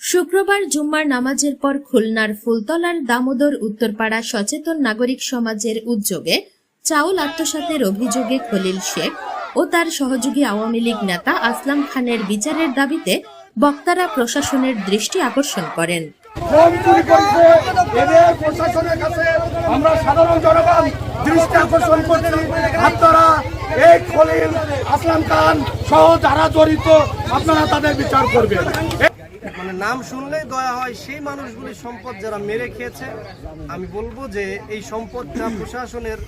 শুক্রবার জুম্মার নামাজের পর খুলনার ফুলতলার দামোদর উত্তরপাড়া সচেতন নাগরিক সমাজের উদ্যোগে চাউল আত্মসাতের অভিযোগে খলিল শেখ ও তার সহযোগী আওয়ামী লীগ নেতা আসলাম খানের বিচারের দাবিতে বক্তারা প্রশাসনের দৃষ্টি আকর্ষণ করেন। মানে নাম শুনলেই দয়া হয় সেই মানুষগুলির সম্পদ যারা মেরে খেয়েছে। আমি বলব যে এই সম্পদটা প্রশাসনের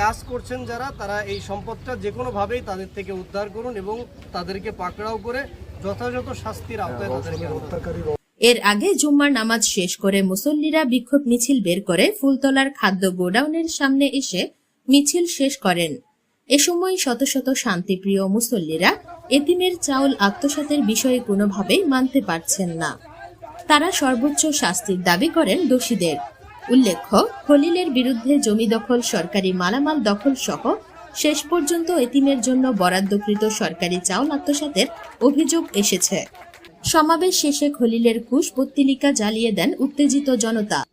কাজ করছেন যারা, তারা এই সম্পদটা যে কোনোভাবেই তাদের থেকে উদ্ধার করুন এবং তাদেরকে পাকড়াও করে যথাযথ শাস্তির আওতায় তাদেরকে। এর আগে জুম্মার নামাজ শেষ করে মুসল্লিরা বিক্ষোভ মিছিল বের করে ফুলতলার খাদ্য গোডাউনের সামনে এসে মিছিল শেষ করেন। এ সময় শত শত শান্তিপ্রিয় মুসল্লিরা এতিমের চাউল আত্মসাতের বিষয়ে কোনোভাবেই মানতে পারছেন না। তারা সর্বোচ্চ শাস্তির দাবি করেন দোষীদের। উল্লেখ্য, খলিলের বিরুদ্ধে জমি দখল, সরকারি মালামাল দখল সহ শেষ পর্যন্ত এতিমের জন্য বরাদ্দকৃত সরকারি চাউল আত্মসাতের অভিযোগ এসেছে। সমাবেশ শেষে খলিলের কুশ পত্রিকা জ্বালিয়ে দেন উত্তেজিত জনতা।